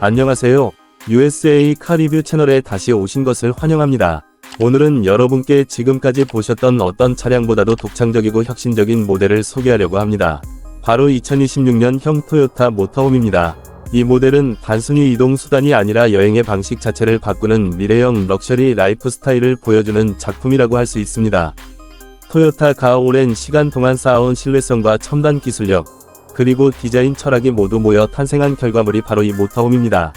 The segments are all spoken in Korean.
안녕하세요. USA 카리뷰 채널에 다시 오신 것을 환영합니다. 오늘은 여러분께 지금까지 보셨던 어떤 차량보다도 독창적이고 혁신적인 모델을 소개하려고 합니다. 바로 2026년형 토요타 모터홈입니다. 이 모델은 단순히 이동 수단이 아니라 여행의 방식 자체를 바꾸는 미래형 럭셔리 라이프 스타일을 보여주는 작품이라고 할 수 있습니다. 토요타가 오랜 시간 동안 쌓아온 신뢰성과 첨단 기술력, 그리고 디자인 철학이 모두 모여 탄생한 결과물이 바로 이 모터홈입니다.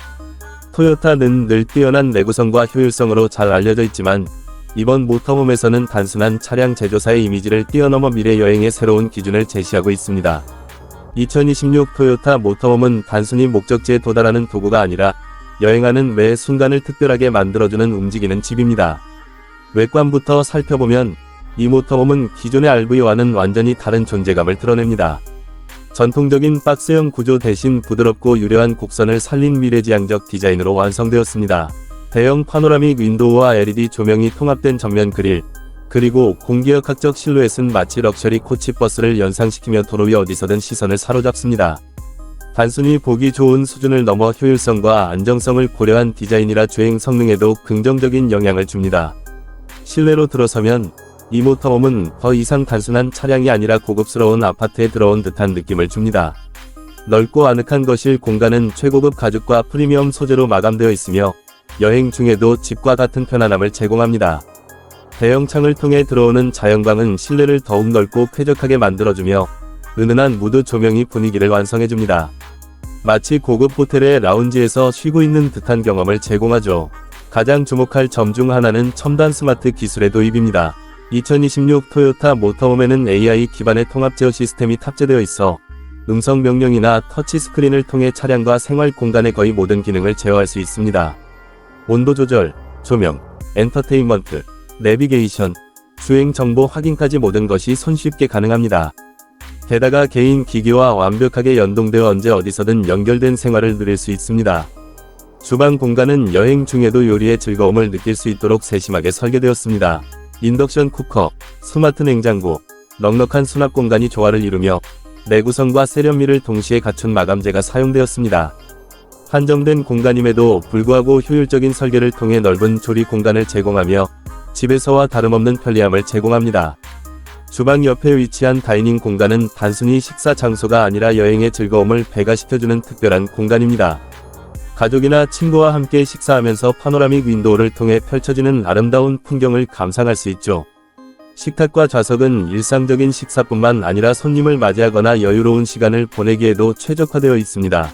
토요타는 늘 뛰어난 내구성과 효율성으로 잘 알려져 있지만 이번 모터홈에서는 단순한 차량 제조사의 이미지를 뛰어넘어 미래 여행의 새로운 기준을 제시하고 있습니다. 2026 토요타 모터홈은 단순히 목적지에 도달하는 도구가 아니라 여행하는 매 순간을 특별하게 만들어주는 움직이는 집입니다. 외관부터 살펴보면 이 모터홈은 기존의 RV와는 완전히 다른 존재감을 드러냅니다. 전통적인 박스형 구조 대신 부드럽고 유려한 곡선을 살린 미래지향적 디자인으로 완성되었습니다. 대형 파노라믹 윈도우와 LED 조명이 통합된 전면 그릴, 그리고 공기역학적 실루엣은 마치 럭셔리 코치버스를 연상시키며 도로 위 어디서든 시선을 사로잡습니다. 단순히 보기 좋은 수준을 넘어 효율성과 안정성을 고려한 디자인이라 주행 성능에도 긍정적인 영향을 줍니다. 실내로 들어서면 이 모터홈은 더 이상 단순한 차량이 아니라 고급스러운 아파트에 들어온 듯한 느낌을 줍니다. 넓고 아늑한 거실 공간은 최고급 가죽과 프리미엄 소재로 마감되어 있으며 여행 중에도 집과 같은 편안함을 제공합니다. 대형 창을 통해 들어오는 자연광은 실내를 더욱 넓고 쾌적하게 만들어주며 은은한 무드 조명이 분위기를 완성해줍니다. 마치 고급 호텔의 라운지에서 쉬고 있는 듯한 경험을 제공하죠. 가장 주목할 점 중 하나는 첨단 스마트 기술의 도입입니다. 2026 토요타 모터홈에는 AI 기반의 통합 제어 시스템이 탑재되어 있어 음성 명령이나 터치 스크린을 통해 차량과 생활 공간의 거의 모든 기능을 제어할 수 있습니다. 온도 조절, 조명, 엔터테인먼트, 내비게이션, 주행 정보 확인까지 모든 것이 손쉽게 가능합니다. 게다가 개인 기기와 완벽하게 연동되어 언제 어디서든 연결된 생활을 누릴 수 있습니다. 주방 공간은 여행 중에도 요리의 즐거움을 느낄 수 있도록 세심하게 설계되었습니다. 인덕션 쿠커, 스마트 냉장고, 넉넉한 수납 공간이 조화를 이루며 내구성과 세련미를 동시에 갖춘 마감재가 사용되었습니다. 한정된 공간임에도 불구하고 효율적인 설계를 통해 넓은 조리 공간을 제공하며 집에서와 다름없는 편리함을 제공합니다. 주방 옆에 위치한 다이닝 공간은 단순히 식사 장소가 아니라 여행의 즐거움을 배가시켜주는 특별한 공간입니다. 가족이나 친구와 함께 식사하면서 파노라믹 윈도우를 통해 펼쳐지는 아름다운 풍경을 감상할 수 있죠. 식탁과 좌석은 일상적인 식사뿐만 아니라 손님을 맞이하거나 여유로운 시간을 보내기에도 최적화되어 있습니다.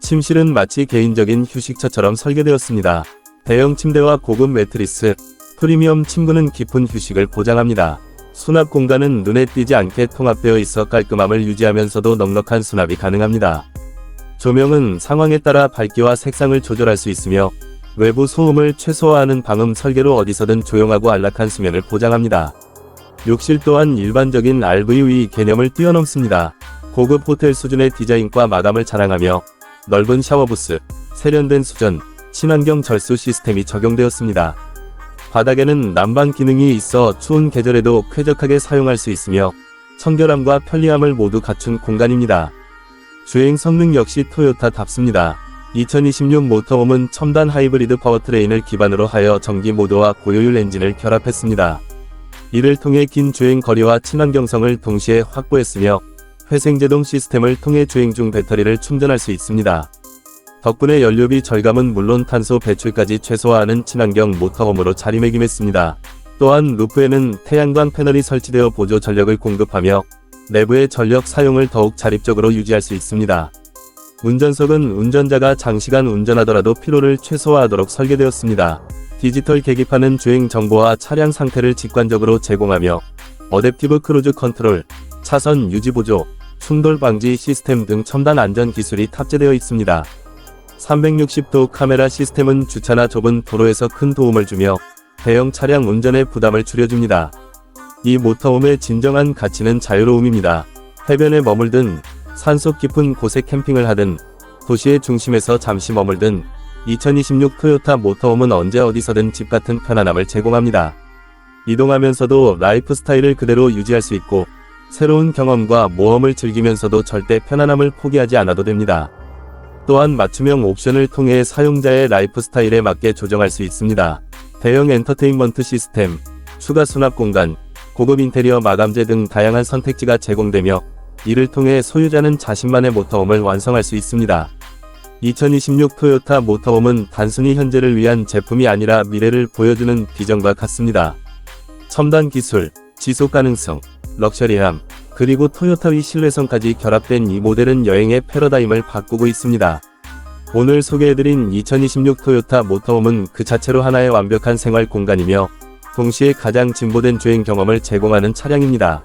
침실은 마치 개인적인 휴식처처럼 설계되었습니다. 대형 침대와 고급 매트리스, 프리미엄 침구는 깊은 휴식을 보장합니다. 수납 공간은 눈에 띄지 않게 통합되어 있어 깔끔함을 유지하면서도 넉넉한 수납이 가능합니다. 조명은 상황에 따라 밝기와 색상을 조절할 수 있으며 외부 소음을 최소화하는 방음 설계로 어디서든 조용하고 안락한 수면을 보장합니다. 욕실 또한 일반적인 RVV 개념을 뛰어넘습니다. 고급 호텔 수준의 디자인과 마감을 자랑하며 넓은 샤워부스, 세련된 수전, 친환경 절수 시스템이 적용되었습니다. 바닥에는 난방 기능이 있어 추운 계절에도 쾌적하게 사용할 수 있으며 청결함과 편리함을 모두 갖춘 공간입니다. 주행 성능 역시 토요타답습니다. 2026 모터홈은 첨단 하이브리드 파워트레인을 기반으로 하여 전기 모드와 고효율 엔진을 결합했습니다. 이를 통해 긴 주행 거리와 친환경성을 동시에 확보했으며 회생제동 시스템을 통해 주행 중 배터리를 충전할 수 있습니다. 덕분에 연료비 절감은 물론 탄소 배출까지 최소화하는 친환경 모터홈으로 자리매김했습니다. 또한 루프에는 태양광 패널이 설치되어 보조 전력을 공급하며 내부의 전력 사용을 더욱 자립적으로 유지할 수 있습니다. 운전석은 운전자가 장시간 운전하더라도 피로를 최소화하도록 설계되었습니다. 디지털 계기판은 주행 정보와 차량 상태를 직관적으로 제공하며 어댑티브 크루즈 컨트롤, 차선 유지 보조, 충돌 방지 시스템 등 첨단 안전 기술이 탑재되어 있습니다. 360도 카메라 시스템은 주차나 좁은 도로에서 큰 도움을 주며 대형 차량 운전의 부담을 줄여줍니다. 이 모터홈의 진정한 가치는 자유로움입니다. 해변에 머물든 산속 깊은 곳에 캠핑을 하든 도시의 중심에서 잠시 머물든 2026 토요타 모터홈은 언제 어디서든 집 같은 편안함을 제공합니다. 이동하면서도 라이프 스타일을 그대로 유지할 수 있고 새로운 경험과 모험을 즐기면서도 절대 편안함을 포기하지 않아도 됩니다. 또한 맞춤형 옵션을 통해 사용자의 라이프 스타일에 맞게 조정할 수 있습니다. 대형 엔터테인먼트 시스템, 추가 수납 공간, 고급 인테리어 마감재 등 다양한 선택지가 제공되며 이를 통해 소유자는 자신만의 모터홈을 완성할 수 있습니다. 2026 토요타 모터홈은 단순히 현재를 위한 제품이 아니라 미래를 보여주는 비전과 같습니다. 첨단 기술, 지속 가능성, 럭셔리함, 그리고 토요타의 신뢰성까지 결합된 이 모델은 여행의 패러다임을 바꾸고 있습니다. 오늘 소개해드린 2026 토요타 모터홈은 그 자체로 하나의 완벽한 생활 공간이며 동시에 가장 진보된 주행 경험을 제공하는 차량입니다.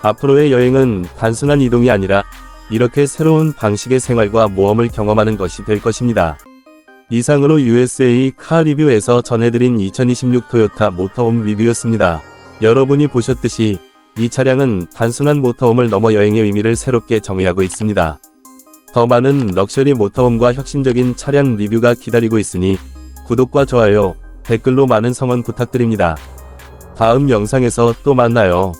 앞으로의 여행은 단순한 이동이 아니라 이렇게 새로운 방식의 생활과 모험을 경험하는 것이 될 것입니다. 이상으로 USA 카 리뷰에서 전해드린 2026 토요타 모터홈 리뷰였습니다. 여러분이 보셨듯이 이 차량은 단순한 모터홈을 넘어 여행의 의미를 새롭게 정의하고 있습니다. 더 많은 럭셔리 모터홈과 혁신적인 차량 리뷰가 기다리고 있으니 구독과 좋아요, 댓글로 많은 성원 부탁드립니다. 다음 영상에서 또 만나요.